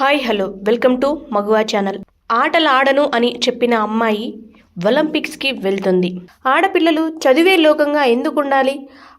Hi hello. Welcome to Maguva channel. ఆటలు ఆడను అని చెప్పిన అమ్మాయి ఒలింపిక్స్కి వెళ్తుంది. ఆడపిల్లలు చదివే లోకంగా ఎందుకు ఉండాలి?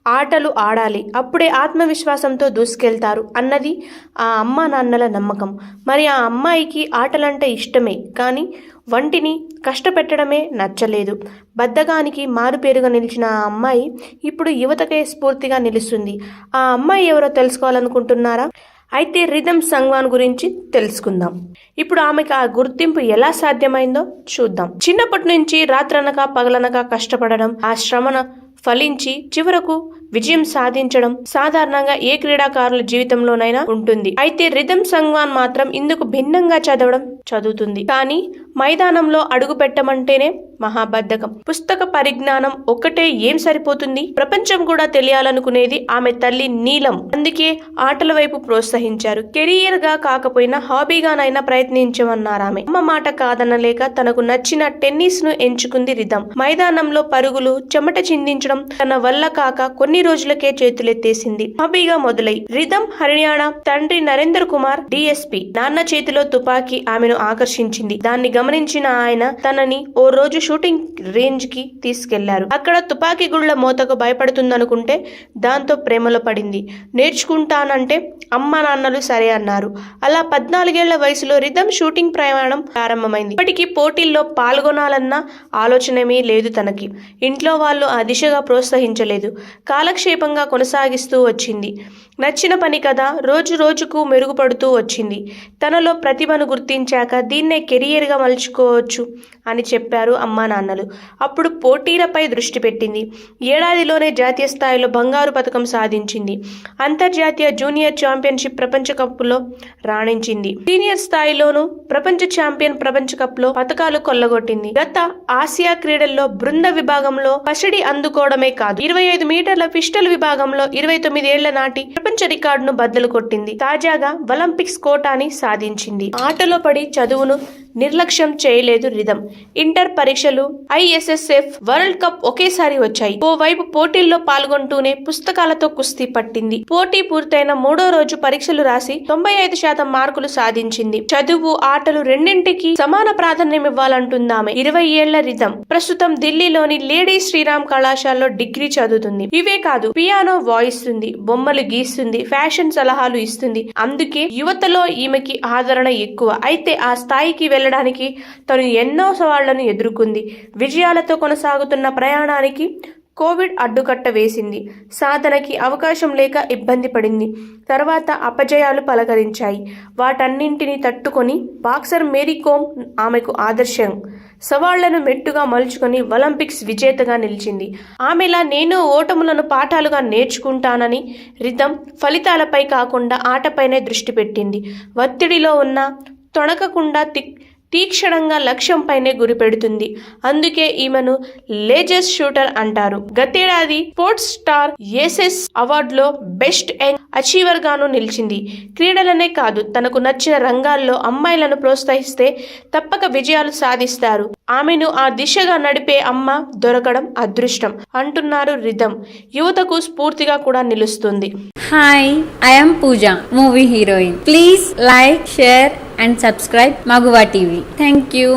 ఆటలు ఆడాలి. అప్పుడే ఆత్మవిశ్వాసంతో దూసుకెళ్తారు అన్నది ఆ అమ్మా నాన్నల నమ్మకం. మరి ఆ అమ్మాయికి ఆటలంటే ఇష్టమే కానీ వంటిని కష్టపెట్టడమే నచ్చలేదు. బద్ధకానికి మారుపేరుగా నిలిచిన ఆ అమ్మాయి ఇప్పుడు యువతకే స్ఫూర్తిగా నిలుస్తుంది. ఆ అమ్మాయి ఎవరో తెలుసుకోవాలనుకుంటున్నారా? అయితే రిథమ్ సంగ్వాన్ గురించి తెలుసుకుందాం. ఇప్పుడు ఆమెకు ఆ గుర్తింపు ఎలా సాధ్యమైందో చూద్దాం. చిన్నప్పటి నుంచి రాత్రనక పగలనక కష్టపడడం ఆ శ్రమను ఫలించి చివరకు విజయం సాధించడం సాధారణంగా ఏ క్రీడాకారుల జీవితంలోనైనా ఉంటుంది. అయితే రిథమ్ సంగ్వాన్ మాత్రం ఇందుకు భిన్నంగా చదవడం చదువుతుంది. కానీ మైదానంలో అడుగు పెట్టమంటేనే మహాబద్ధకం. పుస్తక పరిజ్ఞానం ఒక్కటే ఏం సరిపోతుంది? ప్రపంచం కూడా తెలియాలనుకునేది ఆమె తల్లి నీలం. అందుకే ఆటల వైపు ప్రోత్సహించారు. కెరియర్గా కాకపోయినా హాబీగానైనా ప్రయత్నించమన్నారు ఆమె. అమ్మ మాట కాదనలేక తనకు నచ్చిన టెన్నిస్ను ఎంచుకుంది రిధం మైదానంలో పరుగులు చెమట చిందించడం తన వల్ల కాక కొన్ని రోజులకే చేతులెత్తేసింది. హాబీగా మొదలై రిధమ్ హర్యానా తండ్రి నరేంద్ర కుమార్ డిఎస్పి నాన్న చేతిలో తుపాకీ ఆమెను ఆకర్షించింది. దాన్ని గమనించిన ఆయన తనని ఓ రోజు షూటింగ్ రేంజ్కి తీసుకెళ్ళారు. అక్కడ తుపాకీ గుళ్ళ మోతకు భయపడుతుందనుకుంటే దాంతో ప్రేమలో పడింది. నేర్చుకుంటానంటే అమ్మ నాన్నలు సరే అన్నారు. అలా పద్నాలుగేళ్ళ వయసులో రిధమ్ షూటింగ్ ప్రయాణం ప్రారంభమైంది. ఇప్పటికీ పోటీల్లో పాల్గొనాలన్న ఆలోచనేమీ లేదు తనకి. ఇంట్లో వాళ్ళు ఆ దిశగా ప్రోత్సహించలేదు కాలక్షేపంగా కొనసాగిస్తూ వచ్చింది. నచ్చిన పని కదా రోజు రోజుకు మెరుగుపడుతూ వచ్చింది. తనలో ప్రతిభను గుర్తించాక దీన్నే కెరియర్గా మలుచుకోవచ్చు అని చెప్పారు అమ్మా నాన్నలు. అప్పుడు పోటీలపై దృష్టి పెట్టింది. ఏడాదిలోనే జాతీయ స్థాయిలో బంగారు పథకం సాధించింది. అంతర్జాతీయ జూనియర్ ఛాంపియన్షిప్ ప్రపంచ కప్లో రాణించింది. సీనియర్ స్థాయిలోనూ ప్రపంచ ఛాంపియన్ ప్రపంచ కప్లో పథకాలు కొల్లగొట్టింది. గత ఆసియా క్రీడల్లో బృంద విభాగంలో పసిడి అందుకోవడమే కాదు ఇరవై ఐదు మీటర్ల పిస్టల్ విభాగంలో ఇరవై తొమ్మిది ఏళ్ళ నాటి ప్రపంచ రికార్డును బద్దలు కొట్టింది. తాజాగా ఒలింపిక్స్ కోటాని సాధించింది. ఆటలో పడి చదువును నిర్లక్ష్యం చేయలేదు రిధమ్ ఇంటర్ పరీక్షలు ఐఎస్ఎస్ఎఫ్ వరల్డ్ కప్ ఒకేసారి వచ్చాయి. ఓవైపు పోటీల్లో పాల్గొంటూనే పుస్తకాలతో కుస్తీ పట్టింది. పోటీ పూర్తయిన మూడో రోజు పరీక్షలు రాసి తొంభై ఐదు శాతం మార్కులు సాధించింది. చదువు ఆటలు రెండింటికి సమాన ప్రాధాన్యం ఇవ్వాలంటుందామె. ఇరవై ఏళ్ళ రిధం ప్రస్తుతం ఢిల్లీలోని లేడీ శ్రీరామ్ కళాశాలలో డిగ్రీ చదువుతుంది. ఇవే కాదు పియానో వాయిస్తుంది బొమ్మలు గీస్తుంది ఫ్యాషన్ సలహాలు ఇస్తుంది. అందుకే యువతలో ఈమెకి ఆదరణ ఎక్కువ. అయితే ఆ స్థాయికి వెళ్ళడానికి తను ఎన్నో సవాళ్ళను ఎదుర్కొంది. విజయాలతో కొనసాగుతున్న ప్రయాణానికి కోవిడ్ అడ్డుకట్ట వేసింది. సాధనకి అవకాశం లేక ఇబ్బంది పడింది. తర్వాత అపజయాలు పలకరించాయి. వాటన్నింటినీ తట్టుకొని బాక్సర్ మేరీ కోమ్ ఆమెకు ఆదర్శం. సవాళ్ళను మెట్టుగా మలుచుకొని ఒలింపిక్స్ విజేతగా నిలిచింది. ఆమెలా నేను ఓటములను పాఠాలుగా నేర్చుకుంటానని రిధం ఫలితాలపై కాకుండా ఆటపైనే దృష్టి పెట్టింది. ఒత్తిడిలో ఉన్న తొణకకుండా తిక్ తీక్షణంగా లక్ష్యంపైనే గురిపెడుతుంది. అందుకే ఈమెను లేజెస్ షూటర్ అంటారు. గతేడాది స్పోర్ట్స్ స్టార్ ఏసెస్ అవార్డులో బెస్ట్ యంగ్ అచీవర్ గాను నిలిచింది. క్రీడలనే కాదు తనకు నచ్చిన రంగాల్లో అమ్మాయిలను ప్రోత్సహిస్తే తప్పక విజయాలు సాధిస్తారు. ఆమెను ఆ దిశగా నడిపే అమ్మ దొరకడం అదృష్టం అంటున్నారు రిధమ్. యువతకు స్ఫూర్తిగా కూడా నిలుస్తుంది. Hi I'm Pooja movie heroine please like share and subscribe Maguva TV thank you